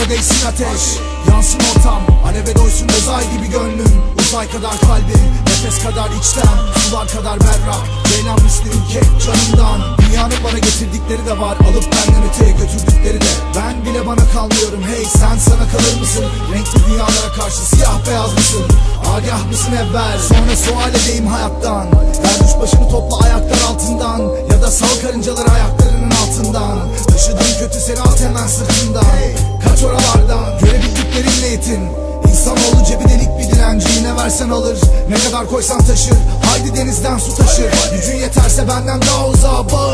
Kollarıma değsin ateş. Yansın ortam. Aleve doysun uzay gibi gönlüm. Uzay kadar kalbim Nefes kadar içten. Sular kadar berrak. Ceylan misli ülke canımdan. Dünyanın bana getirdikleri de var. Alıp benden öteye götürdükleri de. Ben bile bana kalmıyorum. Hey sen sana kalır mısın? Renkli dünyalara karşı siyah beyaz mısın? Agah mısın evvel? Sonra sual edeyim hayattan. Vermiş başını topla ayaklar altından. Ya da sal karıncaları Yetin İnsanoğlu cebi delik bir dilenci Ne versen alır. Ne kadar koysan taşır Haydi denizden su taşır. Gücün yeterse benden daha uzağa bağır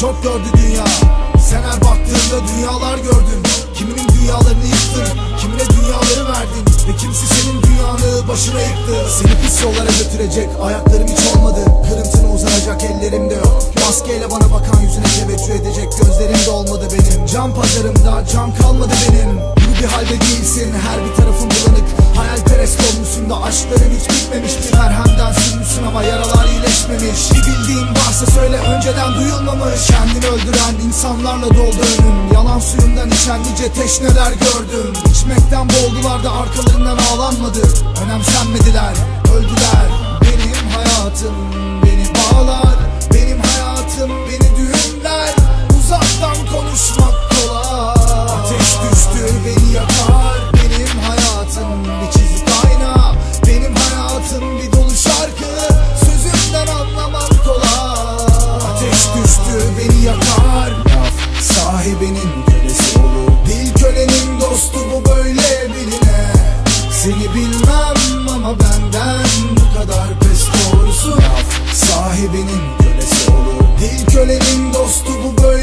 çok gördü dünya. Sen her baktığında dünyalar gördün. Kiminin dünyalarını yıktın? Kimine dünyaları verdin? Ve kimse senin dünyanı başına yıktı. Seni pis yollara götürecek ayaklarım hiç olmadı. Kırıntına uzanacak ellerim de yok. Maskeyle bana bakan yüzüne teveccüh edecek gözlerim de olmadı benim. Cam pazarımda cam kalmadı benim. Gibi bir halde değilsin. Her bir tarafın bulanık. Hayalperest olmuşsun da aşkların hiç bitmemiş Bir merhemden sürmüşsün ama Bir varsa söyle önceden duyulmamış. Kendini öldüren insanlarla doldu önüm Yalan suyundan içen nice teşneler gördüm. İçmekten boğuldular da arkalarından ağlanmadı. Önemsenmediler, öldüler. Benim hayatım beni bağlar beni yakar Laf sahibinin kölesi olur. Dil kölenin dostu bu böyle biline Seni bilmem ama benden bu kadar pes doğrusu. Laf sahibinin kölesi olur. Dil kölenin dostu bu böyle